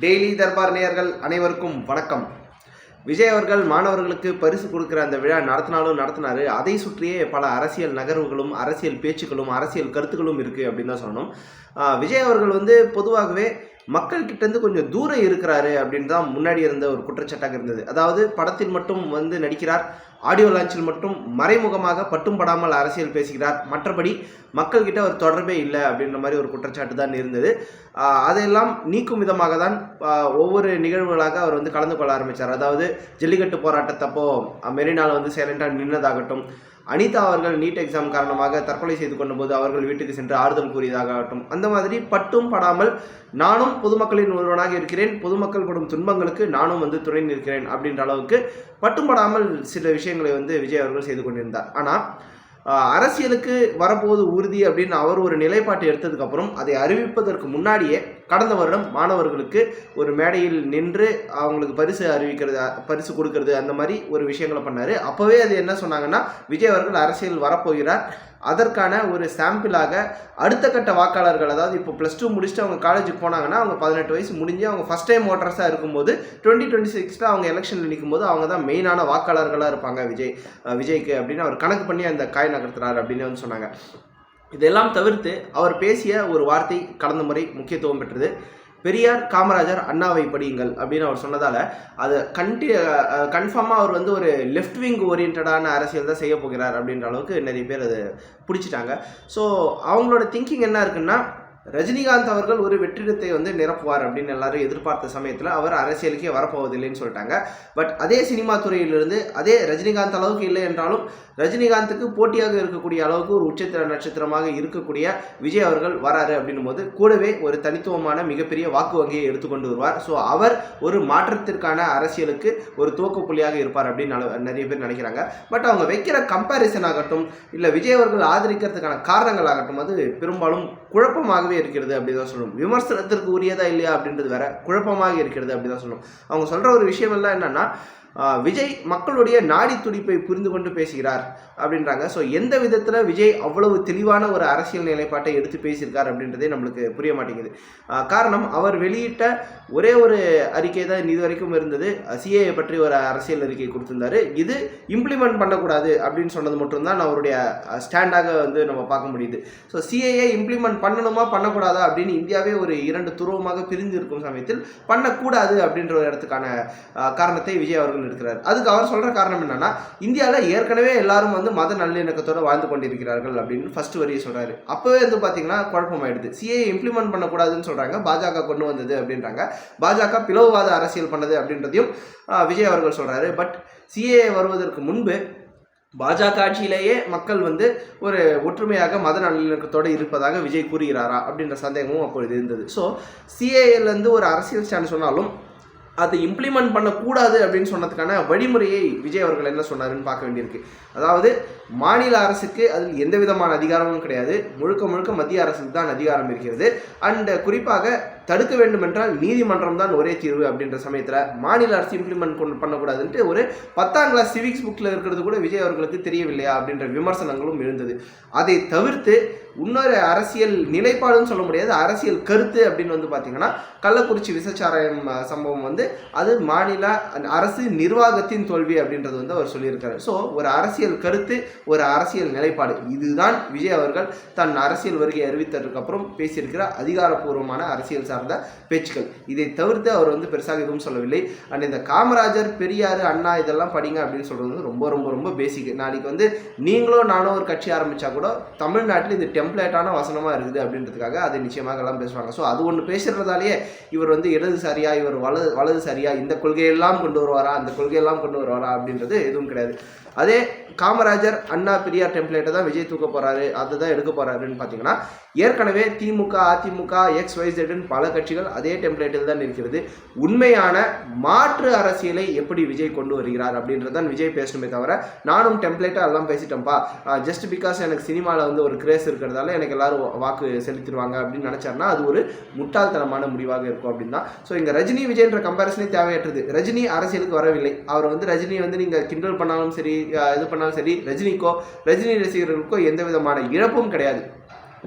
Daily Darbar நேயர்கள் அனைவருக்கும் வணக்கம். விஜய் அவர்கள் மாணவர்களுக்கு பரிசு கொடுக்குற அந்த விழா நடத்தினாலும் நடத்தினாரு. அதை சுற்றியே பல அரசியல் நகர்வுகளும் அரசியல் பேச்சுக்களும் அரசியல் கருத்துக்களும் இருக்குது அப்படின்னு தான் சொல்லணும். விஜய் அவர்கள் வந்து பொதுவாகவே மக்கள்கிட்டேருந்து கொஞ்சம் தூரம் இருக்கிறாரு அப்படின்னு தான் முன்னாடி இருந்த ஒரு குற்றச்சாட்டாக இருந்தது. அதாவது படத்தில் மட்டும் வந்து நடிக்கிறார் ஆடியோ லான்ச்சில் மட்டும் மறைமுகமாக பட்டும் படாமல் அரசியல் பேசுகிறார். மற்றபடி மக்கள்கிட்ட ஒரு தொடர்பே இல்லை அப்படின்ற மாதிரி ஒரு குற்றச்சாட்டு தான் இருந்தது. அதையெல்லாம் நீக்கும் விதமாக தான் ஒவ்வொரு நிகழ்வுகளாக அவர் வந்து கலந்து கொள்ள ஆரம்பித்தார் அதாவது ஜல்லிக்கட்டு போராட்டத்தப்போ மெரினால் வந்து சைலண்டாக நின்னதாகட்டும் அனிதா அவர்கள் நீட் எக்ஸாம் காரணமாக தற்கொலை செய்து கொண்டபோது அவர்கள் வீட்டுக்கு சென்று ஆறுதல் கூறியதாகட்டும். அந்த மாதிரி பட்டும் படாமல் நானும் பொதுமக்களின் ஒருவனாக இருக்கிறேன். பொதுமக்கள் படும் துன்பங்களுக்கு நானும் வந்து துணை நிற்கிறேன் அப்படின்ற அளவுக்கு பட்டும் படாமல் சில விஷயங்களை வந்து விஜய் அவர்கள் செய்து கொண்டிருந்தார். ஆனால் அரசியலுக்கு வரப்போது உறுதி அப்படின்னு அவர் ஒரு நிலைப்பாட்டை எடுத்ததுக்கப்புறம் அதை அறிவிப்பதற்கு முன்னாடியே கடந்த வருடம் மாணவர்களுக்கு ஒரு மேடையில் நின்று அவங்களுக்கு பரிசு அறிவிக்கிறது பரிசு கொடுக்கறது அந்த மாதிரி ஒரு விஷயங்களை பண்ணார். அப்போவே அது என்ன சொன்னாங்கன்னா விஜய் அவர்கள் அரசியல் வரப்போகிறார். அதற்கான ஒரு சாம்பிளாக அடுத்த கட்ட வாக்காளர்கள் அதாவது இப்போ ப்ளஸ் டூ முடிச்சுட்டு அவங்க காலேஜுக்கு போனாங்கன்னா அவங்க பதினெட்டு வயசு முடிஞ்சு அவங்க ஃபஸ்ட் டைம் ஓட்டர்ஸாக இருக்கும்போது டுவெண்ட்டி டுவெண்ட்டி சிக்ஸில் அவங்க எலெக்ஷனில் நிற்கும் போது அவங்க தான் மெயினான வாக்காளர்களாக இருப்பாங்க விஜய் விஜய்க்கு அப்படின்னு அவர் கணக்கு பண்ணி அந்த காய் நகர்த்துறாரு அப்படின்னு வந்து சொன்னாங்க. இதெல்லாம் தவிர்த்து அவர் பேசிய ஒரு வார்த்தை கடந்த முறை முக்கியத்துவம் பெற்றது. பெரியார் காமராஜர் அண்ணாவை படியுங்கள் அப்படின்னு அவர் சொன்னதால் அது கண்டி கன்ஃபார்மாக அவர் வந்து ஒரு லெஃப்ட் விங் ஓரியன்டான அரசியல் தான் செய்ய போகிறார் அப்படின்ற அளவுக்கு நிறைய பேர் அது பிடிச்சிட்டாங்க. ஸோ அவங்களோட திங்கிங் என்ன இருக்குன்னா ரஜினிகாந்த் அவர்கள் ஒரு வெற்றிடத்தை வந்து நிரப்புவார் அப்படின்னு எல்லாரும் எதிர்பார்த்த சமயத்தில் அவர் அரசியலுக்கே வரப்போவதில்லைன்னு சொல்லிட்டாங்க. பட் அதே சினிமா துறையிலிருந்து அதே ரஜினிகாந்த் அளவுக்கு இல்லை என்றாலும் ரஜினிகாந்துக்கு போட்டியாக இருக்கக்கூடிய அளவுக்கு ஒரு உச்சத்திர நட்சத்திரமாக இருக்கக்கூடிய விஜய் அவர்கள் வராரு அப்படின்னும் போது கூடவே ஒரு தனித்துவமான மிகப்பெரிய வாக்கு வங்கியை எடுத்துக்கொண்டு வருவார். ஸோ அவர் ஒரு மாற்றத்திற்கான அரசியலுக்கு ஒரு துவக்க புள்ளியாக இருப்பார் அப்படின்னு நிறைய பேர் நினைக்கிறாங்க. பட் அவங்க வைக்கிற கம்பேரிசன் ஆகட்டும் இல்லை விஜய் அவர்கள் ஆதரிக்கிறதுக்கான காரணங்கள் ஆகட்டும் அது பெரும்பாலும் குழப்பமாகவே இருக்கிறது அப்படின்னு தான் சொல்லணும். விமர்சனத்திற்கு உரியதா இல்லையா அப்படின்றது வேற குழப்பமாக இருக்கிறது அப்படின்னு தான் சொல்லணும். அவங்க சொல்கிற ஒரு விஷயம் எல்லாம் என்னன்னா விஜய் மக்களுடைய நாடி துடிப்பை புரிந்து கொண்டு பேசுகிறார் அப்படின்றாங்க. ஸோ எந்த விதத்தில் விஜய் அவ்வளவு தெளிவான ஒரு அரசியல் நிலைப்பாட்டை எடுத்து பேசியிருக்கார் அப்படின்றதே நம்மளுக்கு புரிய மாட்டேங்குது. காரணம் அவர் வெளியிட்ட ஒரே ஒரு அறிக்கை தான் இது வரைக்கும் இருந்தது. சிஏஏ பற்றி ஒரு அரசியல் அறிக்கை கொடுத்திருந்தாரு. இது இம்ப்ளிமெண்ட் பண்ணக்கூடாது அப்படின்னு சொன்னது மட்டும்தான் அவருடைய ஸ்டாண்டாக வந்து நம்ம பார்க்க முடியுது. ஸோ சிஏஏ இம்ப்ளிமெண்ட் பண்ணணுமா பண்ணக்கூடாதா அப்படின்னு இந்தியாவே ஒரு இரண்டு துருவமாக பிரிந்து இருக்கும் சமயத்தில் பண்ணக்கூடாது அப்படின்ற ஒரு இடத்துக்கான காரணத்தை விஜய் அவர்கள் எடுக்கிறார் அதுக்கு அவர் சொல்கிற காரணம் என்னன்னா இந்தியாவில் ஏற்கனவே எல்லாரும் வந்து மத நல்லிணக்கத்தோட வாழ்ந்து கொண்டிருக்கிறார்கள் அப்படின்னு ஃபர்ஸ்ட் வரியை சொல்றாரு. அப்போவே வந்து பார்த்தீங்கன்னா குழப்பமாயிடுது. சிஏ இம்ப்ளிமெண்ட் பண்ணக்கூடாதுன்னு சொல்றாங்க. பாஜக கொண்டு வந்தது அப்படின்றாங்க. பாஜக பிளவுவாத அரசியல் பண்ணது அப்படின்றதையும் விஜய் அவர்கள் சொல்றாரு. பட் சிஏ வருவதற்கு முன்பு பாஜக ஆட்சியிலேயே மக்கள் வந்து ஒரு ஒற்றுமையாக மத நல்லிணக்கத்தோடு இருப்பதாக விஜய் கூறுகிறாரா அப்படின்ற சந்தேகமும் அப்பொழுது இருந்தது. ஸோ சிஏஏலேருந்து ஒரு அரசியல் ஸ்டாண்ட் சொன்னாலும் அதை இம்ப்ளிமெண்ட் பண்ணக்கூடாது அப்படின்னு சொன்னதுக்கான வழிமுறையை விஜய் அவர்கள் என்ன சொன்னாருன்னு பார்க்க வேண்டியிருக்கு. அதாவது மாநில அரசுக்கு அதில் எந்த விதமான அதிகாரமும் கிடையாது. முழுக்க முழுக்க மத்திய அரசுக்கு தான் அதிகாரம் இருக்கிறது. அண்ட் குறிப்பாக தடுக்க வேண்டும் என்றால் நீதிமன்றம் தான் ஒரே தீர்வு அப்படின்ற சமயத்தில் மாநில அரசு இம்ப்ளிமெண்ட் கொண்டு பண்ணக்கூடாதுன்ட்டு ஒரு பத்தாம் கிளாஸ் சிவிக்ஸ் புக்கில் இருக்கிறது கூட விஜய் அவர்களுக்கு தெரியவில்லையா அப்படின்ற விமர்சனங்களும் இருந்தது அதை தவிர்த்து இன்னொரு அரசியல் நிலைப்பாடுன்னு சொல்ல முடியாது அரசியல் கருத்து அப்படின்னு வந்து பார்த்தீங்கன்னா கள்ளக்குறிச்சி விசச்சாராயம் சம்பவம் வந்து அது மாநில அரசு நிர்வாகத்தின் தோல்வி அப்படின்றது வந்து அவர் சொல்லியிருக்காரு. ஸோ ஒரு அரசியல் கருத்து ஒரு அரசியல் நிலைப்பாடு. இதுதான் விஜய் அவர்கள் தன் அரசியல் வருகை அறிவித்ததுக்கு அப்புறம் பேசியிருக்கிற அதிகாரப்பூர்வமான அரசியல் சார்ந்த பேச்சுக்கள். இதை தவிர்த்து அவர் வந்து பெருசாக எதுவும் சொல்லவில்லை. அண்ட் இந்த காமராஜர் பெரியார் அண்ணா இதெல்லாம் படிங்க அப்படின்னு சொல்றது வந்து ரொம்ப ரொம்ப ரொம்ப பேசிக் நாளைக்கு வந்து நீங்களும் நானும் ஒரு கட்சி ஆரம்பிச்சா கூட தமிழ்நாட்டில் இது டெம்ப்ளேட்டான வசனமா இருக்குது அப்படின்றதுக்காக அது நிச்சயமாக எல்லாம் பேசுவாங்க. ஸோ அது ஒன்று பேசுறதாலேயே இவர் வந்து இடதுசாரியா இவர் வலது வலதுசாரியா இந்த கொள்கையெல்லாம் கொண்டு வருவாரா அந்த கொள்கையெல்லாம் கொண்டு வருவாரா அப்படின்றது எதுவும் கிடையாது. அதே காமராஜர் அண்ணா பெரியார் டெம்ப்ளேட்டை தான் விஜய் தூக்க போறாரு அதை தான் எடுக்க போறாருன்னு பார்த்தீங்கன்னா ஏற்கனவே திமுக அதிமுக எக்ஸ் ஒய்செட்னு பல கட்சிகள் அதே டெம்ப்ளேட்டில் தான் இருக்கிறது. உண்மையான மாற்று அரசியலை எப்படி விஜய் கொண்டு வருகிறார் அப்படின்றதான் விஜய் பேசணுமே தவிர நானும் டெம்ப்ளேட்டாக எல்லாம் பேசிட்டேன்ப்பா. ஜஸ்ட் பிகாஸ் எனக்கு சினிமாவில் வந்து ஒரு கிரேஸ் இருக்கிறதால எனக்கு எல்லாரும் வாக்கு செலுத்திடுவாங்க அப்படின்னு நினச்சாருன்னா அது ஒரு முட்டாள்தனமான முடிவாக இருக்கும் அப்படின்னா ஸோ இங்கே ரஜினி விஜய்ன்ற கம்பேரிசனே தேவையற்றது. ரஜினி அரசியலுக்கு வரவில்லை. அவர் வந்து ரஜினி வந்து நீங்கள் கிண்டல் பண்ணாலும் சரி இது பண்ணாலும் சரி ரஜினிக்கோ ரஜினி ரசிகர்களுக்கோ எந்த விதமான இழப்பும் கிடையாது.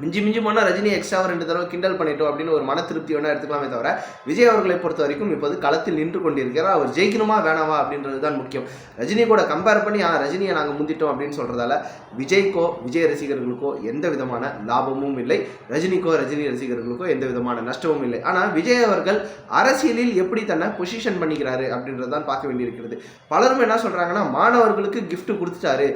மிஞ்சி மிஞ்சி போனால் ரஜினி எக்ஸ்ட்ரா ரெண்டு தடவை கிண்டல் பண்ணிட்டோம் அப்படின்னு ஒரு மன திருப்தி வேணா எடுத்துக்கலாமே தவிர விஜய் அவர்களை பொறுத்த வரைக்கும் இப்போது களத்தில் நின்று கொண்டிருக்கிறார். அவர் ஜெயிக்கணுமா வேணாமா அப்படின்றது தான் முக்கியம். ரஜினி கூட கம்பேர் பண்ணி ஆ ரஜினியை நாங்கள் முந்திட்டோம் அப்படின்னு சொல்கிறதால விஜய்க்கோ விஜய் ரசிகர்களுக்கோ எந்த விதமான லாபமும் இல்லை. ரஜினிக்கோ ரஜினி ரசிகர்களுக்கோ எந்த விதமான நஷ்டமும் இல்லை. ஆனால் விஜய் அவர்கள் அரசியலில் எப்படி தன்னை பொசிஷன் பண்ணிக்கிறாரு அப்படின்றது தான் பார்க்க வேண்டியிருக்கிறது. பலரும் என்ன சொல்கிறாங்கன்னா மாணவர்களுக்கு கிஃப்ட் கொடுத்துட்டாரு.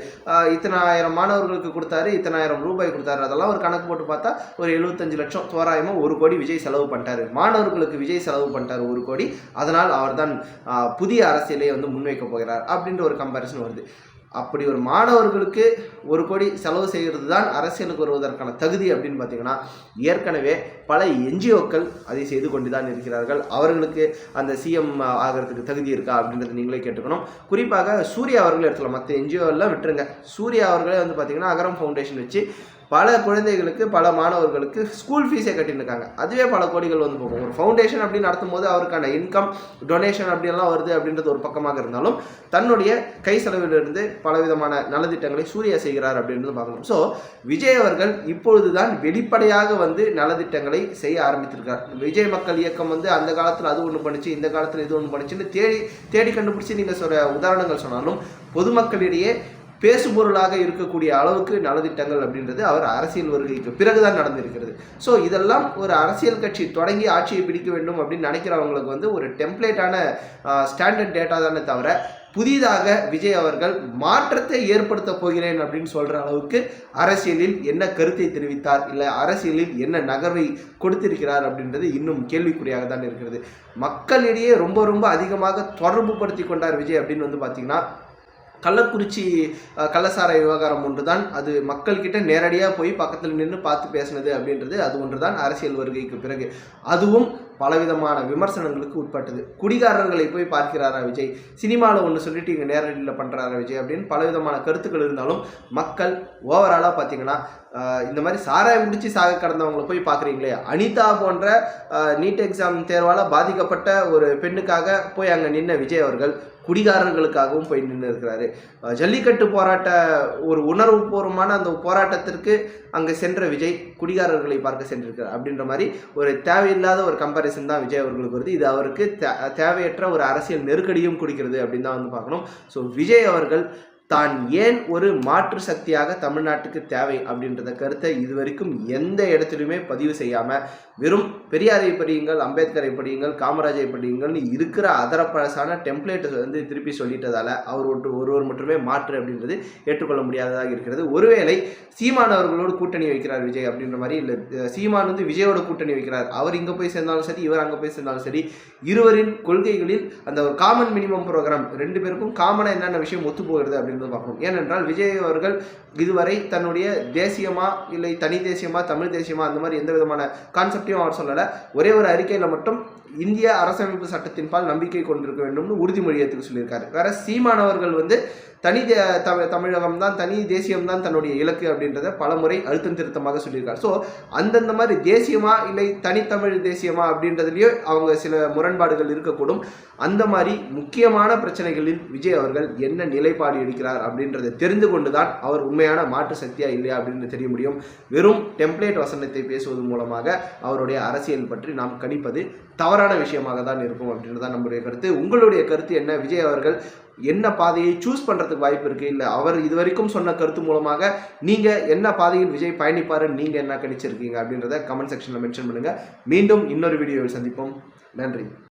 இத்தனை ஆயிரம் மாணவர்களுக்கு கொடுத்தாரு இத்தனை ஆயிரம் ரூபாய் கொடுத்தாரு. அதெல்லாம் ஒரு கணக்கு. போட்டு பார்த்தா ஒரு எழுபத்தஞ்சு லட்சம் தோராயமாக ஒரு கோடி விஜய் செலவு பண்ணிட்டாரு. மாணவர்களுக்கு விஜய் செலவு பண்ணிட்டாரு ஒரு கோடி. அதனால் அவர்தான் தான் புதிய அரசியலை வந்து முன்வைக்க போகிறார் அப்படின்ற ஒரு கம்பேரிசன் வருது. அப்படி ஒரு மாணவர்களுக்கு ஒரு கோடி செலவு செய்கிறது தான் அரசியலுக்கு வருவதற்கான தகுதி அப்படின்னு பார்த்தீங்கன்னா ஏற்கனவே பல என்ஜிஓக்கள் அதை செய்து கொண்டு தான் இருக்கிறார்கள். அவர்களுக்கு அந்த சிஎம் ஆகிறதுக்கு தகுதி இருக்கா அப்படின்றத நீங்களே கேட்டுக்கணும். குறிப்பாக சூர்யா அவர்களே எடுத்துக்கலாம். மற்ற என்ஜிஓ எல்லாம் விட்டுருங்க. சூர்யா அவர்களே வந்து பார்த்தீங்கன்னா அகரம் ஃபவுண்டேஷன் வச்சு பல குழந்தைகளுக்கு பல மாணவர்களுக்கு ஸ்கூல் ஃபீஸே கட்டியிருக்காங்க அதுவே பல கோடிகள் வந்து போகும். ஒரு ஃபவுண்டேஷன் அப்படின்னு நடத்தும் போது அவருக்கான இன்கம் டொனேஷன் அப்படின்லாம் வருது அப்படின்றது ஒரு பக்கமாக இருந்தாலும் தன்னுடைய கை செலவிலிருந்து பலவிதமான நலத்திட்டங்களை சூர்யா செய்கிறார் அப்படின்றது பார்க்கணும். ஸோ விஜய் அவர்கள் இப்பொழுதுதான் வெளிப்படையாக வந்து நலத்திட்டங்களை செய்ய ஆரம்பித்திருக்கார். விஜய் மக்கள் இயக்கம் வந்து அந்த காலத்தில் அது ஒன்று பண்ணுச்சு இந்த காலத்தில் இது ஒன்று பண்ணுச்சுன்னு தேடி தேடி கண்டுபிடிச்சி நீங்கள் சொல்கிற உதாரணங்கள் சொன்னாலும் பொதுமக்களிடையே பேசுபொருளாக இருக்கக்கூடிய அளவுக்கு நலத்திட்டங்கள் அப்படின்றது அவர் அரசியல் வருகைக்கு பிறகுதான் நடந்திருக்கிறது. ஸோ இதெல்லாம் ஒரு அரசியல் கட்சி தொடங்கி ஆட்சியை பிடிக்க வேண்டும் அப்படின்னு நினைக்கிறவங்களுக்கு வந்து ஒரு டெம்ப்ளேட்டான ஸ்டாண்டர்ட் டேட்டா தானே தவிர புதிதாக விஜய் அவர்கள் மாற்றத்தை ஏற்படுத்த போகிறேன் அப்படின்னு சொல்கிற அளவுக்கு அரசியலில் என்ன கருத்தை தெரிவித்தார்? இல்லை அரசியலில் என்ன நகர்வை கொடுத்திருக்கிறார் அப்படின்றது இன்னும் கேள்விக்குறியாக தான் இருக்கிறது. மக்களிடையே ரொம்ப ரொம்ப அதிகமாக தொடர்பு படுத்தி கொண்டார் விஜய் அப்படின்னு வந்து பார்த்திங்கன்னா கள்ளக்குறிச்சி அஹ், கள்ளசாராய விவகாரம் ஒன்று தான் அது மக்கள்கிட்ட நேரடியாக போய் பக்கத்தில் நின்று பார்த்து பேசினது அப்படின்றது அது ஒன்று தான் அரசியல் வருகைக்கு பிறகு. அதுவும் பலவிதமான விமர்சனங்களுக்கு உட்பட்டது. குடிகாரர்களை போய் பார்க்கிறாரா விஜய்? சினிமாவில் ஒன்று சொல்லிட்டு இங்கே நேரடியில் பண்ணுறாரா விஜய் அப்படின்னு பலவிதமான கருத்துக்கள் இருந்தாலும் மக்கள் ஓவராலாக பார்த்தீங்கன்னா இந்த மாதிரி சாராயம் குடிச்சு சாக கடந்தவங்களை போய் பார்க்குறீங்களே அனிதா போன்ற நீட் எக்ஸாம் தேர்வால் பாதிக்கப்பட்ட ஒரு பெண்ணுக்காக போய் அங்கே நின்ன விஜய் அவர்கள் குடிகாரர்களுக்காகவும் போய் நின்று இருக்கிறாரு ஜல்லிக்கட்டு போராட்ட ஒரு உணர்வுபூர்வமான அந்த போராட்டத்திற்கு அங்கே சென்ற விஜய் குடிகாரர்களை பார்க்க சென்றிருக்கிறார் அப்படின்ற மாதிரி ஒரு தேவையில்லாத ஒரு கம்பாரிசன் தான் விஜய் அவர்களுக்கு வருது. இது அவருக்கு தே- தேவையற்ற ஒரு அரசியல் நெருக்கடியும் கொடுக்கிறது அப்படின்னு தான் வந்து பார்க்கணும். ஸோ விஜய் அவர்கள் தான் ஏன் ஒரு மாற்று சக்தியாக தமிழ்நாட்டுக்கு தேவை அப்படின்றத கருத்தை இதுவரைக்கும் எந்த இடத்துலையுமே பதிவு செய்யாமல் வெறும் பெரியாரை படியுங்கள் அம்பேத்கரை படியுங்கள் காமராஜை படியுங்கள்னு இருக்கிற அதரப்பழசான டெம்ப்ளேட்டை வந்து திருப்பி சொல்லிட்டதால அவர் ஒன்று ஒருவர் மட்டுமே மாற்று அப்படின்றது ஏற்றுக்கொள்ள முடியாததாக இருக்கிறது. ஒருவேளை சீமான் அவர்களோடு கூட்டணி வைக்கிறார் விஜய் அப்படின்ற மாதிரி இல்லை சீமான் வந்து விஜயோட கூட்டணி வைக்கிறார். அவர் இங்கே போய் சேர்ந்தாலும் சரி இவர் அங்கே போய் சேர்ந்தாலும் சரி இருவரின் கொள்கைகளில் அந்த ஒரு காமன் மினிமம் ப்ரோக்ராம் ரெண்டு பேருக்கும் காமனாக என்னென்ன விஷயம் ஒத்து போகிறது அப்படின்றத பார்க்கணும். ஏனென்றால் விஜய் அவர்கள் இதுவரை தன்னுடைய தேசியமா இல்லை தனி தேசியமா தமிழ் தேசியமா அந்த மாதிரி எந்த விதமான கான்செப்டையும் அவர் சொல்லலை. ஒரே ஒரு அறிக்கையில் மட்டும் இந்திய அரசமைப்பு சட்டத்தின்பால் நம்பிக்கை கொண்டிருக்க வேண்டும்னு உறுதிமொழி ஏற்றுக்க சொல்லியிருக்காரு. வேற சீமானவர்கள் வந்து தனி தே தமிழ் தமிழகம் தான் தனி தேசியம் தான் தன்னுடைய இலக்கு அப்படின்றத பலமுறை அழுத்தம் திருத்தமாக சொல்லியிருக்காரு. ஸோ அந்தந்த மாதிரி தேசியமா இல்லை தனித்தமிழ் தேசியமா அப்படின்றதுலயோ அவங்க சில முரண்பாடுகள் இருக்கக்கூடும். அந்த மாதிரி முக்கியமான பிரச்சனைகளில் விஜய் அவர்கள் என்ன நிலைப்பாடு எடுக்கிறார் அப்படின்றத தெரிந்து கொண்டு தான் அவர் உண்மையான மாற்று சக்தியா இல்லையா அப்படின்னு தெரிய முடியும். வெறும் டெம்ப்ளேட் வசனத்தை பேசுவது மூலமாக அவருடைய அரசியல் பற்றி நாம் கணிப்பது தவறான விஷயமாக தான் இருக்கும் அப்படின்றதான் நம்முடைய கருத்து. உங்களுடைய கருத்து என்ன? விஜய் அவர்கள் என்ன பாதையை சூஸ் பண்ணுறதுக்கு வாய்ப்பு இருக்குது இல்லை அவர் இது வரைக்கும் சொன்ன கருத்து மூலமாக நீங்கள் என்ன பாதையில் விஜய் பயணிப்பாருன்னு நீங்கள் என்ன கணிச்சிருக்கீங்க அப்படின்றத கமெண்ட் செக்ஷனில் மென்ஷன் பண்ணுங்கள் மீண்டும் இன்னொரு வீடியோவில் சந்திப்போம். நன்றி.